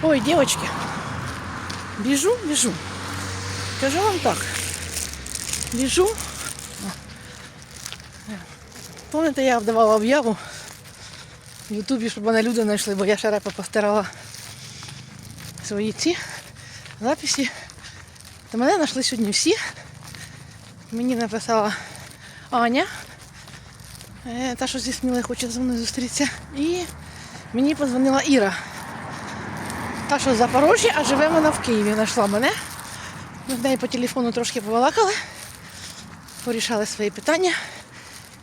Ой, девочки, бежу, бежу. Скажу вам так. Біжу. Пам'ятаєте, я давала об'яву в Ютубі, щоб мене люди знайшли, бо я шарепа постирала свої ці записи. То мене знайшли сьогодні всі. Мені написала Аня, е, та, що зі Сміли хоче зі мною зустрітися. І мені подзвонила Іра. Та, що Запорожжя, а живе вона в Києві. Знайшла мене. Ми з нею по телефону трошки побалакали, порішали свої питання.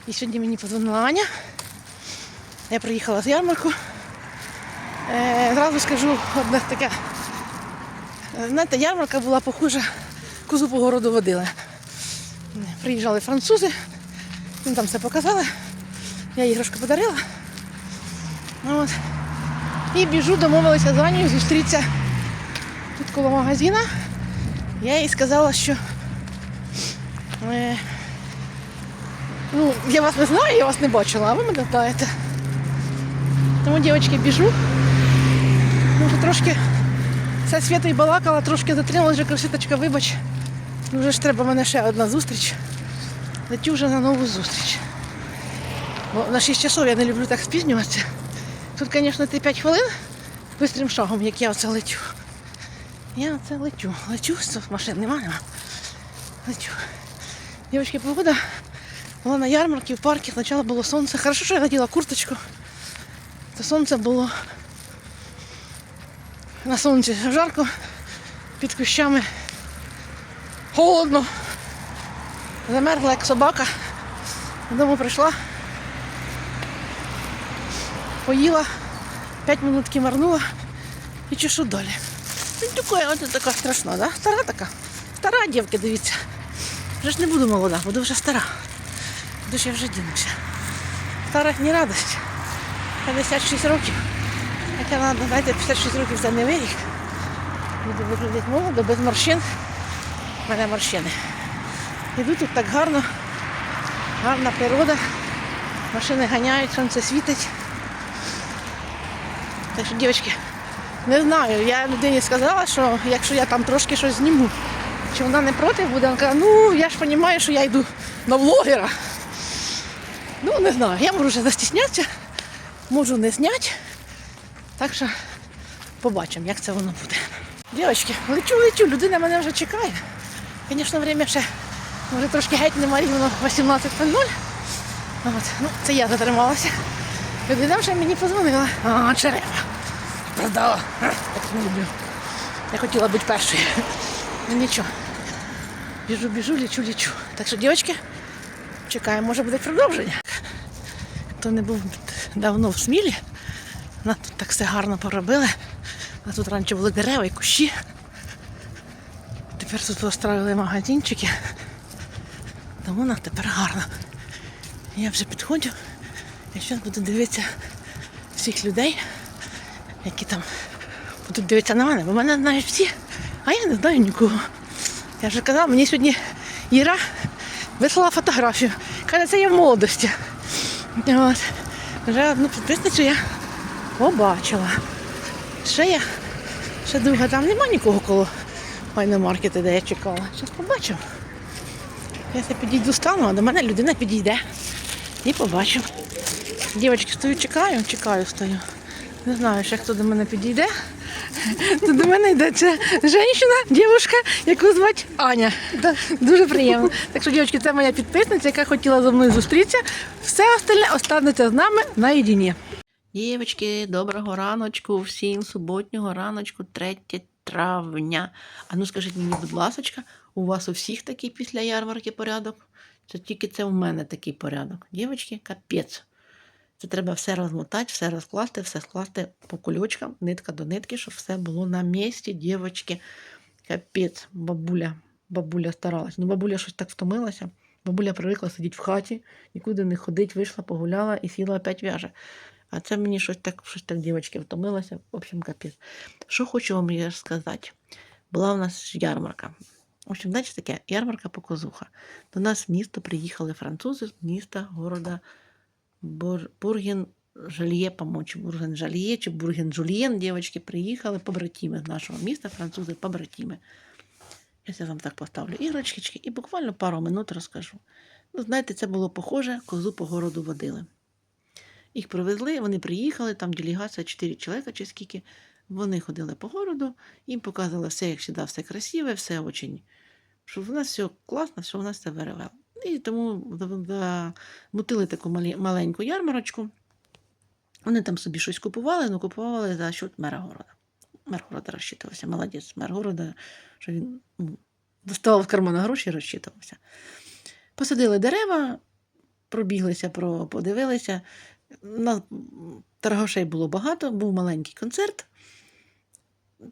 І сьогодні мені подзвонила Аня. Я приїхала з ярмарку. Е, зразу скажу одне таке. Знаєте, ярмарка була похожа, козу по городу водили. Приїжджали французи, їм там все показали. Я іграшку подарила. Ну, От. І біжу, домовилися з Анею зустрітися тут коло магазина. Я їй сказала, що е, ну, я вас не знаю, я вас не бачила, а ви мене знаєте. Тому, дівчатки, біжу. Вже трошки все свято і балакала, трошки затрималася, вже краситочка, вибач. Ну, вже ж треба в мене ще одна зустріч. Летю вже на нову зустріч. Бо на 6 часов я не люблю так спізнюватися. Тут, звісно, ти 5 хвилин бистрим шагом, як я оце летю. Я оце лечу. Лечу, машин нема, нема. Лечу. Дівчатки, погода була на ярмарці, в парку, спочатку було сонце. Хорошо, що я наділа курточку. То сонце було на сонці жарко, під кущами холодно. Замерзла як собака. Додому прийшла. Поїла, 5 минут кимарнула і чешу далі. Така, от така страшна, да? Стара така. Стара дівка, дивіться. Вже ж не буду молода, буду вже стара. Буду я вже дінуся. Стара не радость. 56 років. Хоча надо, знаєте, 56 років це не вирік. Буду виглядати молодо, без морщин. У мене морщини. Іду тут так гарно, гарна природа. Машини ганяють, сонце світить. Так що, дівчатки, не знаю, я людині сказала, що якщо я там трошки щось зніму, чи вона не проти буде, вона каже, ну я ж розумію, що я йду на влогера. Ну, не знаю, я можу вже застіснятися, можу не зняти. Так що побачимо, як це воно буде. Дівчатки, лечу, лечу, людина мене вже чекає. Звісно, время ще може трошки геть нема рівно 18.00. От. Ну, це я затрималася. Людина вже мені подзвонила. А, черепа. Продала. А, Так не люблю. Я хотіла бути першою. Ну нічого. Біжу, біжу, лічу, лічу. Так що, дівчатки, чекаємо, може буде продовження. Хто не був давно в смілі, нас тут так все гарно поробили. А тут раніше були дерева і кущі. Тепер тут поставили магазинчики. Тому нам тепер гарно. Я вже підходжу. Я зараз буду дивитися всіх людей, які там будуть дивитися на мене, бо мене знають всі, а я не знаю нікого. Я вже казала, мені сьогодні Іра вислала фотографію. Каже, це я в молодості. От. Вже одну підписницю я побачила. Ще я, ще друга, там нема нікого коло майномаркету, де я чекала. Зараз побачимо. Я це підійду стану, а до мене людина підійде. І побачу. Дівчатки, стою, чекаю, чекаю, стою. Не знаю, ще хто до мене підійде. То до мене йде це жінка, дівчинка, яку звати Аня. Дуже приємно. Так що, дівчатки, це моя підписниця, яка хотіла зі мною зустрітися. Все остальне останеться з нами наєдині. Дівчатки, доброго раночку, всім суботнього раночку, 3 травня. А ну скажіть мені, будь ласка, у вас у всіх такий після ярмарки порядок? Це тільки це у мене такий порядок. Дівчатки, капець. Це треба все розмотати, все розкласти, все скласти по кульочкам, нитка до нитки, щоб все було на місці, дівчатки. Капець, бабуля, бабуля старалась. Ну, бабуля щось так втомилася. Бабуля привикла сидіти в хаті, нікуди не ходить, вийшла, погуляла і сіла опять в'яже. А це мені щось так, щось так, дівчатки, втомилася. В общем, капець. Що хочу вам сказати? Була у нас ярмарка. В общем, знаєте, таке ярмарка показуха. До нас в місто приїхали французи з міста, города. Бурген Жальє, по-моєму, чи Бурген Жальє, чи Бурген Жульєн, дівчатки приїхали, побратими з нашого міста, французи, побратими. Я вам так поставлю іграшки і буквально пару минут розкажу. Ну, знаєте, це було похоже, козу по городу водили. Їх привезли, вони приїхали, там делегація 4 чоловіка чи скільки. Вони ходили по городу, їм показували все, як завжди, все красиве, все очень, що в нас все класно, що в нас все веревело. І тому замутили таку маленьку ярмарочку. Вони там собі щось купували, але купували за счет мера города. Мер города розчитувався, молодець, мер города, що він ну, доставав з кармана гроші і розчитувався. Посадили дерева, пробіглися, подивилися. На торгашей було багато, був маленький концерт.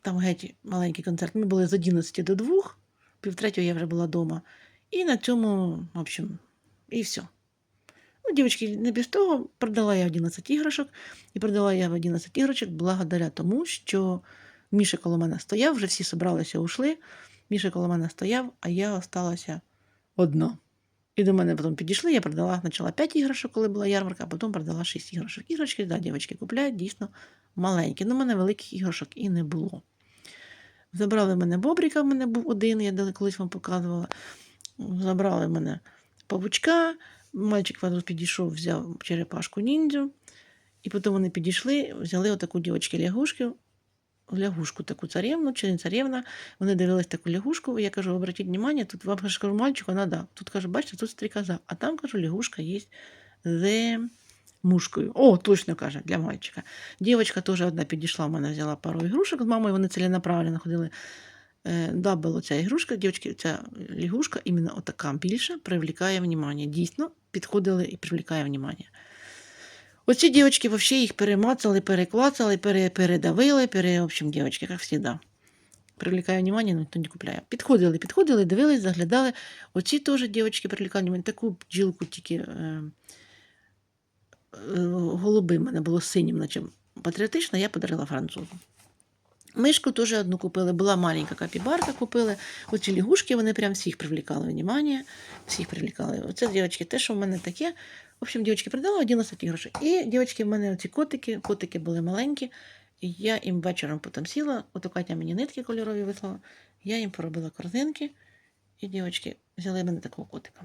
Там геть маленький концерт. Ми були з 11 до 2, півтретього я вже була вдома. І на цьому, в общем, і все. Ну, дівчатки, не без того, продала я 11 іграшок, і продала я 11 іграшок благодаря тому, що Міша коло мене стояв, вже всі зібралися, ушли. Міша коло мене стояв, а я осталася одна. І до мене потім підійшли, я продала спочатку 5 іграшок, коли була ярмарка, а потім продала 6 іграшок. Іграшки, да, дівчатки купляють дійсно маленькі. Ну, в мене великих іграшок і не було. Забрали мене бобрика, в мене був один, я колись вам показувала. Забрали мене павучка, мальчик подрос підійшов, взяв черепашку ніндзю. І потім вони підійшли, взяли отаку дівчатки лягушку, лягушку таку царевну, чи не царевна. Вони дивились таку лягушку. і Я кажу, обратіть внимание, тут вам кажу, кажу, мальчик, вона да. Тут кажу, бачите, тут стрікоза. А там кажу, лягушка є з мушкою. О, точно каже, для мальчика. Дівчинка теж одна підійшла, в мене взяла пару ігрушок з мамою, вони ціленаправленно ходили. Е, Да, була ця ігрушка, дівчатки, ця лягушка, іменно отака більша, привлікає внимание. Дійсно, підходили і привлікає внимание. Оці дівчатки взагалі їх перемацали, переклацали, пере, передавили, пере, в общем, дівчатки, як завжди. Привлікає внимание, але ніхто не купляє. Підходили, підходили, дивились, заглядали. Оці теж дівчатки привлікали внимание. Таку бджілку тільки е, е, голуби в мене було синім, наче патріотично, я подарила французу. Мишку теж одну купили, була маленька капібарка купили. Оці лягушки, вони прям всіх привлікали внимание, всіх привлікали. Оце, дівчатки, те, що в мене таке. В общем, дівчатки продала 11 іграшок. І дівчатки, в мене оці котики, котики були маленькі. І я їм вечором потім сіла, ото Катя мені нитки кольорові вислала, я їм поробила корзинки, і дівчатки взяли мене такого котика.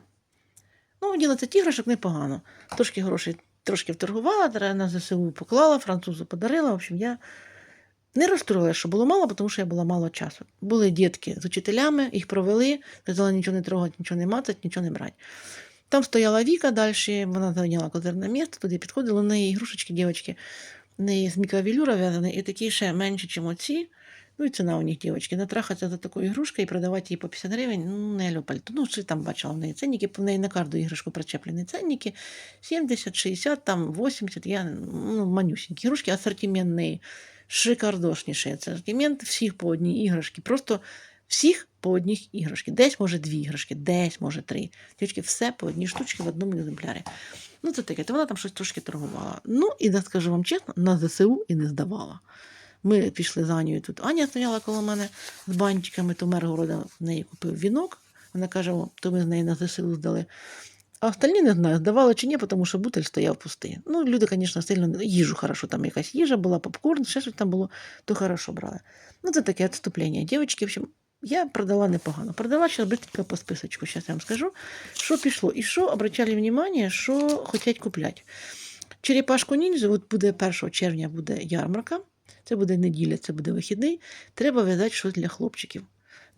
Ну, 11 іграшок непогано. Трошки грошей трошки вторгувала, на ЗСУ поклала, французу подарила. В общем, я не розстроїла, що було мало, тому що я була мало часу. Були дітки з учителями, їх провели, сказали нічого не трогати, нічого не мацати, нічого не брати. Там стояла Віка далі, вона зайняла козирне місце, туди підходили, у неї ігрушечки, дівчатки, в неї з мікровілюра в'язані, і такі ще менші, ніж оці. Ну і ціна у них, дівчатки. Натрахатися за таку ігрушку і продавати її по 50 гривень, ну, не люблю. Ну, що там бачила в неї ценники, в неї на кожну іграшку причеплені ценники. 70, 60, там 80, я, ну, манюсенькі ігрушки, асортиментні, шикардошніші. Це асортимент всіх по одній іграшці. Просто всіх по одній іграшці. Десь, може, дві іграшки, десь, може, три. Дівчатки, все по одній штучці в одному екземплярі. Ну, це таке, то вона там щось трошки торгувала. Ну, і да, скажу вам чесно, на ЗСУ і не здавала. Ми пішли за Анією тут. Аня стояла коло мене з бантиками, то мер города в неї купив вінок. Вона каже, о, то ми з неї на ЗСУ здали. А остальні не знаю, здавали чи ні, тому що бутель стояв пустий. Ну, люди, звісно, сильно їжу хорошо, там якась їжа була, попкорн, ще щось там було, то хорошо брали. Ну, це таке відступлення. Дівчатки, в общем, я продала непогано. Продала зараз быстренько по списочку, зараз я вам скажу, що пішло. І що обращали внимание, що хочуть купляти. Черепашку ніндзю, от буде 1 червня буде ярмарка, це буде неділя, це буде вихідний. Треба в'язати щось для хлопчиків.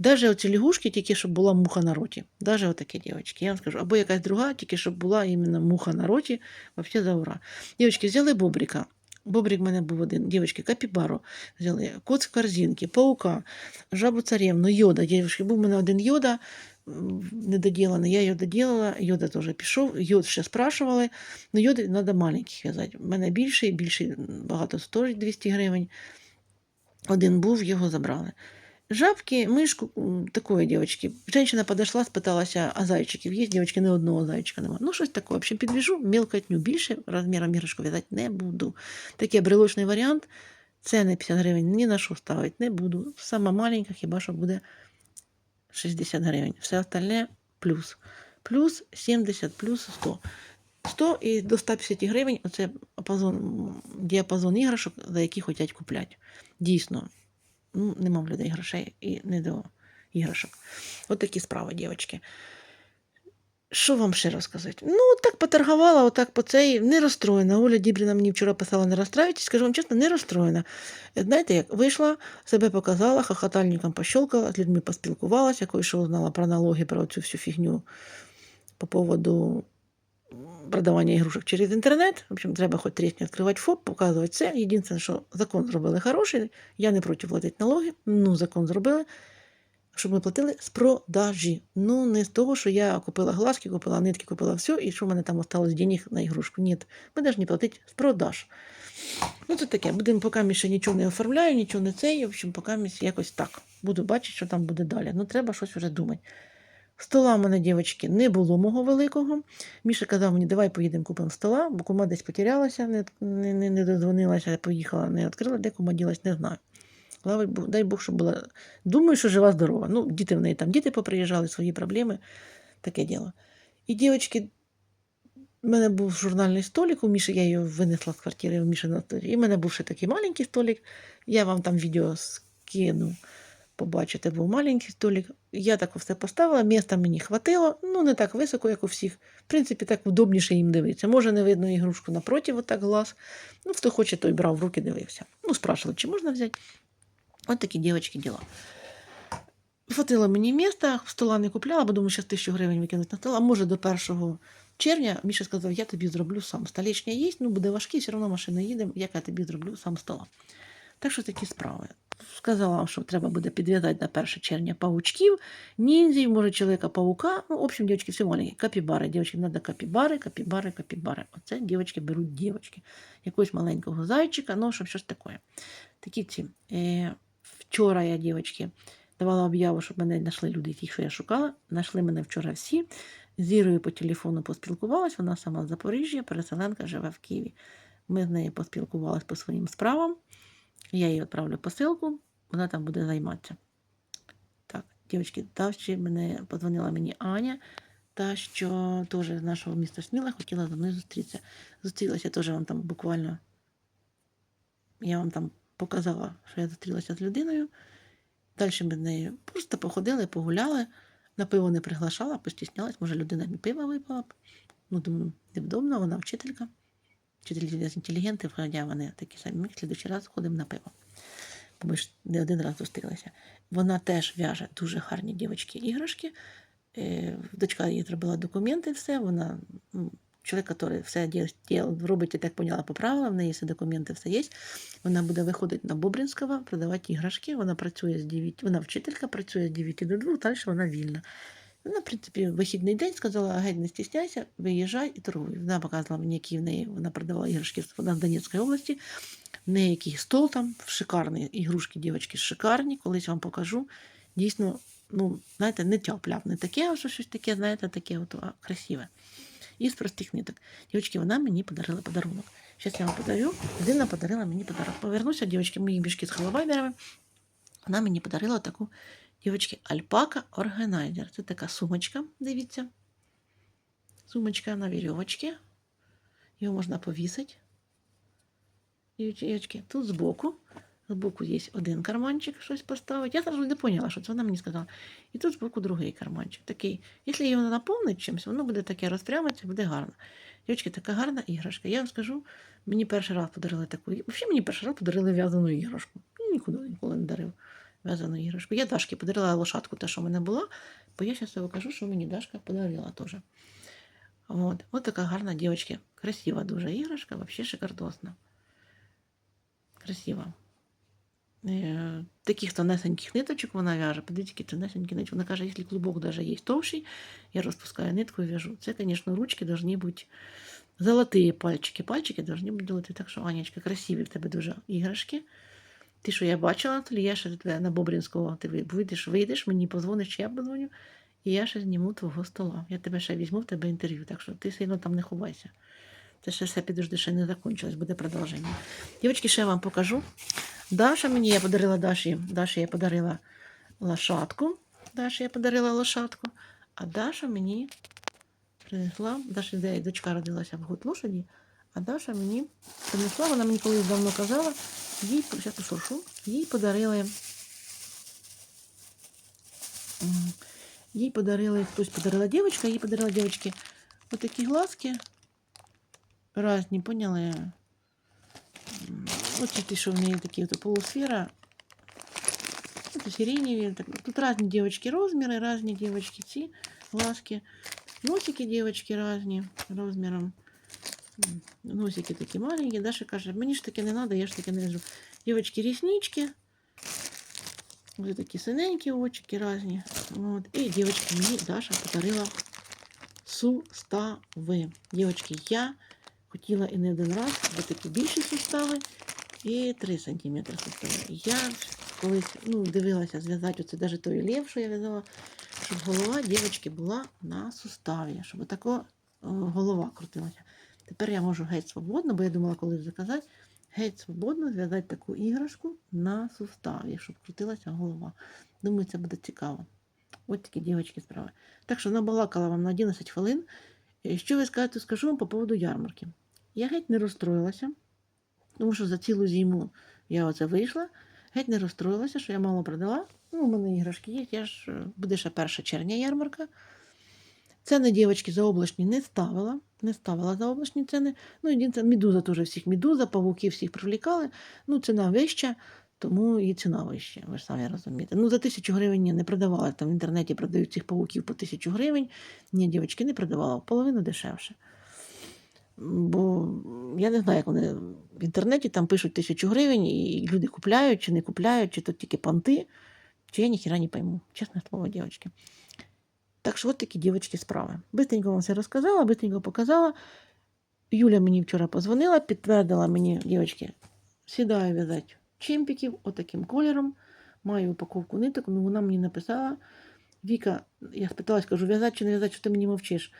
Даже оці лягушки, тільки щоб була муха на роті. Даже отакі дівчатки. Я вам скажу, або якась друга, тільки щоб була іменно муха на роті, взагалі за ура. Дівчатки, взяли бобрика. Бобрик в мене був один. Дівчатки, капібару взяли, кот з корзинки, паука, жабу царевну, йода. Дівчатки, був у мене один йода недоділений. Я його доділила, йода теж пішов, йод ще спрашували. Ну, йоди треба маленьких в'язати. У мене більший, більший багато стоїть 200 гривень. Один був, його забрали. Жабки, мишку, такої дівчатки. Женщина подошла, спиталася, а зайчиків є, дівчатки, ні одного зайчика немає. Ну, щось таке. В общем, підвіжу, мілкотню більше, розміром іграшку в'язати не буду. Такий брелочний варіант. Це не 50 гривень, ні на що ставити не буду. Сама маленька, хіба що буде 60 гривень. Все остальне плюс. Плюс 70, плюс 100. 100 і до 150 гривень оце діапазон іграшок, за які хочуть купляти. Дійсно, ну, нема в людей грошей і не до іграшок. От такі справи, дівчатки. Що вам ще розказати? Ну, так поторгувала, отак по цей, не розстроєна. Оля Дібріна мені вчора писала, не розстраюйтесь, скажу вам чесно, не розстроєна. Знаєте, як вийшла, себе показала, хохотальником пощолкала, з людьми поспілкувалася, якою що узнала про налоги, про цю всю фігню по поводу продавання ігрушок через інтернет. В общем, треба хоч трішки відкривати ФОП, показувати все. Єдине, що закон зробили хороший. Я не проти платити налоги. Ну, закон зробили, щоб ми платили з продажі. Ну, не з того, що я купила глазки, купила нитки, купила все, і що в мене там осталось денег на ігрушку. Ні, ми повинні платити з продаж. Ну, це таке. Будемо, поки ще нічого не оформляю, нічого не цей. В общем, поки якось так. Буду бачити, що там буде далі. Ну, треба щось вже думати. Стола в мене, дівчатки, не було мого великого. Міша казав мені, давай поїдемо купимо стола, бо кума десь потерялася, не, не, не, не додзвонилася, поїхала, не відкрила, де кума ділась, не знаю. Слава дай Бог, щоб була. Думаю, що жива, здорова. Ну, діти в неї там, діти поприїжджали, свої проблеми, таке діло. І дівчатки, в мене був журнальний столик, у Міші я його винесла з квартири в Міші на столі. І в мене був ще такий маленький столик. Я вам там відео скину. Побачите, був маленький столик. Я так все поставила, міста мені хватило, ну не так високо, як у всіх. В принципі, так удобніше їм дивитися. Може, не видно ігрушку напроти, отак глаз. Ну, хто хоче, той брав в руки, дивився. Ну, спрашивали, чи можна взяти. От такі дівчатки діла. Хватило мені міста, стола не купляла, бо думаю, що тисячу гривень викинуть на стол. А може до 1 червня Міша сказав, я тобі зроблю сам. Столічня є, ну буде важкий, все одно машина їде, як я тобі зроблю сам стола. Так що такі справи. Сказала вам, що треба буде підв'язати на 1 червня павучків, ніндзів, може, чоловіка-паука. Ну, в общем, дівчатки, все маленькі. Капібари. Дівчатки, треба капібари, капібари, капібари. Оце дівчатки беруть дівчатки. Якогось маленького зайчика, ну, щоб щось таке. Такі ці. Е, вчора я, дівчатки, давала об'яву, щоб мене знайшли люди, ті, що я шукала. Знайшли мене вчора всі. З Ірою по телефону поспілкувалась, вона сама з Запоріжжя, переселенка живе в Києві. Ми з нею поспілкувалися по своїм справам. Я їй відправлю посилку, вона там буде займатися. Так, дівчатки, та ще мене подзвонила мені Аня, та що теж з нашого міста Сміла хотіла зі мною зустрітися. Зустрілася теж вам там буквально. Я вам там показала, що я зустрілася з людиною. Далі ми з нею просто походили, погуляли. На пиво не приглашала, постіснялась, може, людина не пива випила. б. Ну, думаю, невдобно, вона вчителька. Вчителі з інтелігенти, хоча вони такі самі. Ми раз ходимо на пиво. Бо ми ж не один раз зустрілися. Вона теж в'яже дуже гарні дівчатки іграшки. Е, Дочка їй зробила документи, все. Вона ну, чоловік, який все робить, я так поняла, по правилам, в неї всі документи, все є. Вона буде виходити на Бобринського, продавати іграшки. Вона працює з 9, вона вчителька, працює з 9 до 2, далі вона вільна. Вона, в принципі, вихідний день сказала, геть, не стісняйся, виїжджай і торгуй. Вона показала мені, які в неї вона продавала іграшки вона з Донецької області. В неї який стол там, шикарні ігрушки, дівчатки, шикарні. Колись вам покажу. Дійсно, ну, знаєте, не тяп-ляп, не таке, а що щось таке, знаєте, таке от, а, красиве. І з простих ниток. Дівчатки, вона мені подарила подарунок. Зараз я вам подарю. Людина подарила мені подарунок. Повернуся, дівчатки, мої мішки з халабайдерами. Вона мені подарила таку, дівчатки, альпака органайзер. Це така сумочка, дивіться. Сумочка на вірьовочці. Його можна повісити. Дівчатки, тут збоку. Збоку є один карманчик, щось поставити. Я завжди не поняла, що це вона мені сказала. І тут збоку другий карманчик. Такий, якщо його наповнити чимось, воно буде таке розпрямиться, буде гарно. Дівчатки, така гарна іграшка. Я вам скажу, мені перший раз подарили таку. Взагалі мені перший раз подарили в'язану іграшку. Мені нікуди ніколи не дарив в'язану іграшку. Я Дашки подарила лошадку, те, що в мене була, бо я зараз покажу, що мені Дашка подарила теж. От. От така гарна дівчатки. Красива дуже іграшка, взагалі шикардосна. Красива. Е, Таких тонесеньких ниточок вона в'яже. Подивіться, тонесенькі ниточки. Вона каже, якщо клубок даже є товщий, я розпускаю нитку і в'яжу. Це, звісно, ручки повинні бути золоті пальчики. Пальчики повинні бути золоті. Так що, Анечка, красиві в тебе дуже іграшки. Ти, що я бачила, то я ще тебе на Бобринського, ти вийдеш, вийдеш, мені позвониш, я позвоню, і я ще зніму твого стола. Я тебе ще візьму в тебе інтерв'ю, так що ти сильно там не ховайся. Це ще все підожди, ще не закончилось, буде продовження. Дівчатки, ще вам покажу. Даша мені, я подарила Даші, Даші я подарила лошадку. Даші я подарила лошадку, а Даша мені принесла. Даша де дочка родилася в год лошаді, а Даша мені принесла, вона мені колись давно казала, їй, зараз пошуршу, їй подарили. м, Їй подарили, хтось подарила дівчинка, їй подарила дівчинки отакі глазки. Разні, поняли? М, Ось ті, що в неї такі от полусфера. Это сиреневые. так- Тут разные девочки размеры, разные девочки ці глазки. Носики девочки разные размером. Носики такі маленькі. Даша каже, мені ж таке не треба, я ж таке не вяжу. Девочки реснички. Ось такі синенькі очики різні. От. І дівчатки мені Даша подарила сустави. Дівчатки, я хотіла і не один раз, бо такі більші сустави і 3 см сустави. Я колись ну, дивилася зв'язати оце навіть той лев, що я в'язала, щоб голова дівчатки була на суставі, щоб отако голова крутилася. Тепер я можу геть свободно, бо я думала, коли заказати, геть свободно зв'язати таку іграшку на суставі, щоб крутилася голова. Думаю, це буде цікаво. Ось такі дівчатки справи. Так що набалакала вам на 11 хвилин. Е, Що ви скажете, скажу вам по поводу ярмарки. Я геть не розстроїлася, тому що за цілу зиму я оце вийшла, геть не розстроїлася, що я мало продала. Ну, у мене іграшки є, я ж е, буде ще 1 червня ярмарка. Ціни дівчатки заоблачні не ставила, не ставила заоблачні ціни. Ну, єдине, медуза теж всіх медуза, павуки всіх привлікали. Ну, ціна вища, тому і ціна вища, ви ж самі розумієте. Ну, за тисячу гривень ні, не продавала. Там в інтернеті продають цих павуків по тисячу гривень. Ні, дівчатки, не продавала, в половину дешевше. Бо я не знаю, як вони в інтернеті там пишуть тисячу гривень, і люди купляють чи не купляють, чи то тільки понти, чи я ніхіра не пойму. Чесне слово, дівчатки. Так що от такі дівчатки справи. Бистренько вам все розказала, бистренько показала. Юля мені вчора позвонила, підтвердила мені, дівчатки, сідаю в'язати чемпіків отаким кольором. Маю упаковку ниток, ну вона мені написала. Віка, я спиталась, кажу, в'язати чи не в'язати, що ти мені мовчиш?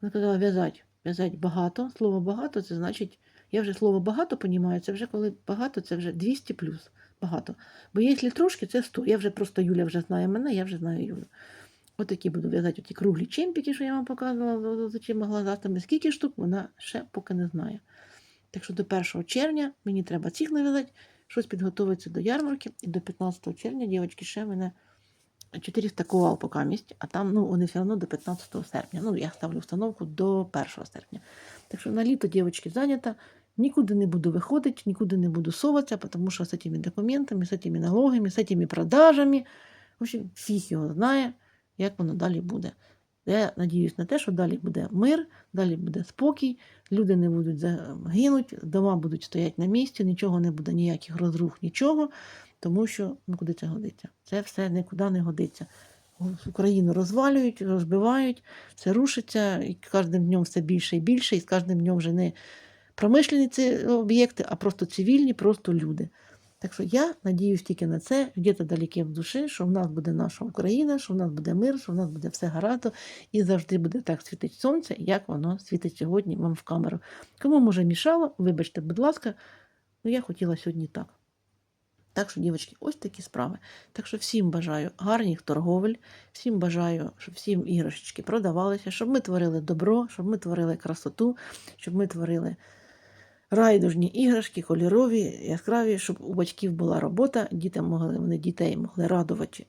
Вона казала, в'язати. В'язати багато. Слово багато це значить, я вже слово багато понімаю, це вже коли багато, це вже 200 плюс. Багато. Бо якщо трошки, це 100. Я вже просто Юля вже знає мене, я вже знаю Юлю. Отакі буду в'язати оті круглі чемпіки, що я вам показувала з очима глазастими. Скільки штук, вона ще поки не знає. Так що до 1 червня мені треба цих нав'язати, щось підготуватися до ярмарки. І до 15 червня, дівчатки, ще мене 400 ковал поки місць, а там ну, вони все одно до 15 серпня. Ну, я ставлю установку до 1 серпня. Так що на літо, дівчатки, зайнята. Нікуди не буду виходити, нікуди не буду соватися, тому що з цими документами, з цими налогами, з цими продажами, в общем, фіг його знає, як воно далі буде. Я надіюсь на те, що далі буде мир, далі буде спокій, люди не будуть загинути, дома будуть стояти на місці, нічого не буде, ніяких розрух, нічого, тому що ну куди це годиться? Це все нікуди не годиться. Україну розвалюють, розбивають, все рушиться, і кожним днем все більше і більше, і з кожним днем вже не промишлені ці об'єкти, а просто цивільні, просто люди. Так що я надіюсь тільки на це, где-то далеке в душі, що в нас буде наша Україна, що в нас буде мир, що в нас буде все гаразд, і завжди буде так світити сонце, як воно світить сьогодні вам в камеру. Кому може мішало, вибачте, будь ласка, ну я хотіла сьогодні так. Так що, дівчатки, ось такі справи. Так що всім бажаю гарних торговель, всім бажаю, щоб всім іграшечки продавалися, щоб ми творили добро, щоб ми творили красоту, щоб ми творили райдужні іграшки, кольорові, яскраві, щоб у батьків була робота, діти могли, вони дітей могли радувати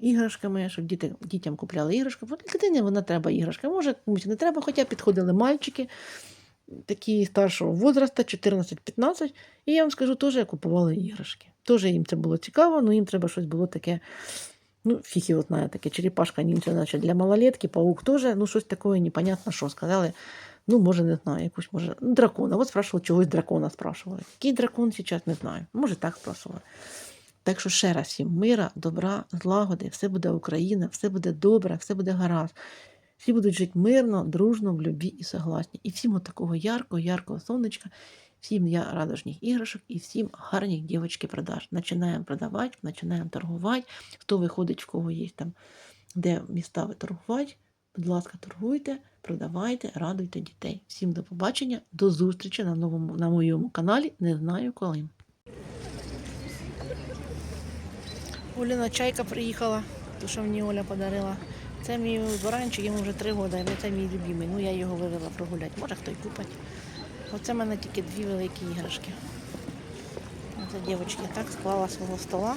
іграшками, щоб діти, дітям купляли іграшки. Бо дитині вона треба іграшка. Може, комусь не треба, хоча підходили мальчики такі старшого возраста, 14-15, і я вам скажу, теж купували іграшки. Теж їм це було цікаво, але їм треба щось було таке. Ну, фіг його знає, таке черепашка німця, значить, для малолетки, паук теж, ну, щось таке непонятно, що сказали. Ну, може, не знаю, якусь, може, ну, дракона. От спрашивали, чогось дракона спрашивали. Який дракон зараз не знаю. Може, так спрашивали. Так що ще раз всім мира, добра, злагоди, все буде Україна, все буде добре, все буде гаразд. Всі будуть жити мирно, дружно, в любві і согласні. І всім от такого яркого, яркого сонечка, всім я радужних іграшок і всім гарних дівочки продаж. Починаємо продавати, починаємо торгувати. Хто виходить, в кого є там, де міста торгувати, будь ласка, торгуйте, продавайте, радуйте дітей. Всім до побачення, до зустрічі на новому на моєму каналі. Не знаю коли. Оліна чайка приїхала, ту, що мені Оля подарила. Це мій баранчик, йому вже три роки, але це мій любимий. Ну я його вивела прогуляти. Може хто й купить. Оце в мене тільки дві великі іграшки. Оце дівчинка так склала свого стола.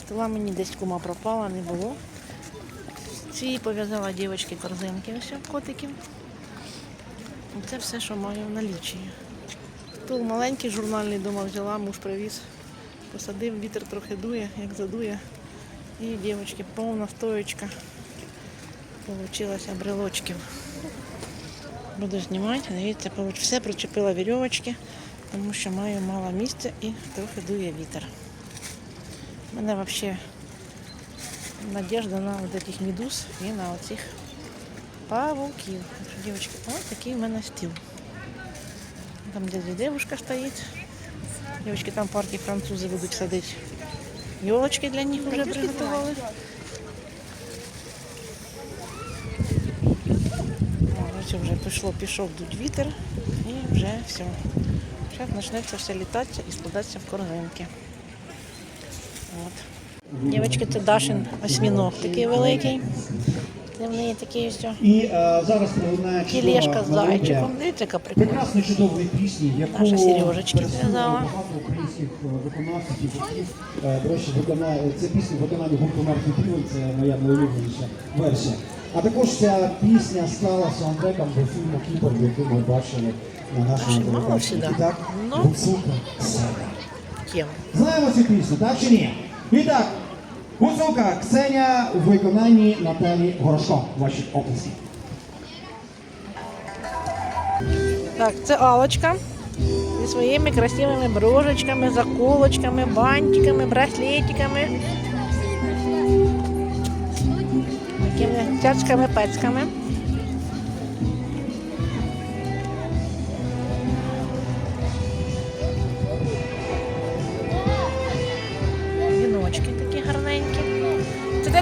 Стола мені десь кума пропала, не було. Ці пов'язала дівчинки корзинки, ось котиків. Це все, що маю в налічі. Стул маленький журнальний дома взяла, муж привіз. Посадив, вітер трохи дує, як задує. І дівчатки повна стоечка. Получилося брелочків. Буду знімати, дивіться, все причепила вірьовочки, тому що маю мало місця і трохи дує вітер. У мене взагалі надіжда на от цих медуз і на оцих павуків. Дівчатки, ось такий в мене стіл. Там де девушка стоїть. Девочки, там партії французи будуть садити. Йолочки для них вже приготували. Ось вже пішло, пішов дуть вітер і вже все. Зараз почнеться все літатися і складатися в корзинки. От. Дівчатки, це Дашин осьміног такий великий. Неї такий о, І е, зараз пролунає Кілешка з зайчиком. Дивіться, яка прикольна. прекрасної чудової пісні, яку Наша Сережечки представили зв'язала. багато українських е, виконавців і гуртів. Е, До речі, виконає це пісня виконання гурту Мертвий Півень, це моя найулюбленіша версія. А також ця пісня стала саундтреком до фільму Кіпер, який ми бачили на нашому Наші мало телебаченні. всегда. І так, Ну. Гуцулка. Знаємо цю пісню, так чи ні? І так, Гуцулка Ксеня у виконанні Наталі Горошко. Ваші оплески. Так, це Алочка зі своїми красивими брошечками, заколочками, бантиками, браслетиками. Такими цяцьками, пецьками.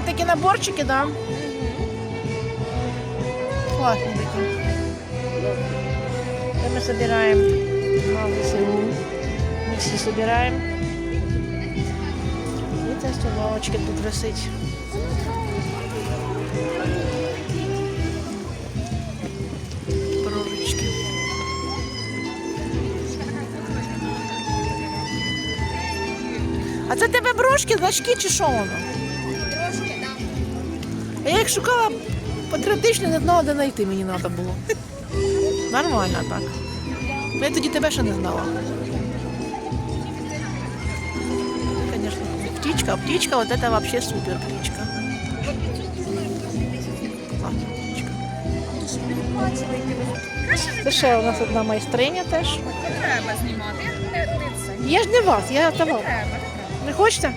Це де такі наборчики, так? Да? Класні такі. Это мы собираем на ВСУ. Мы все собираем. І це столовочки тут висить. Брошечки. А це тебе брошки, значки чи що воно? Я їх шукала патріотично, не знала, де знайти мені треба було. Нормально так. Ну, Я тоді тебе ще не знала. Конечно, птичка, птичка, вот это вообще супер птичка. Це ще у нас одна майстриня теж. Не треба знімати. Це. Я ж не вас, я. Треба. Не хочете?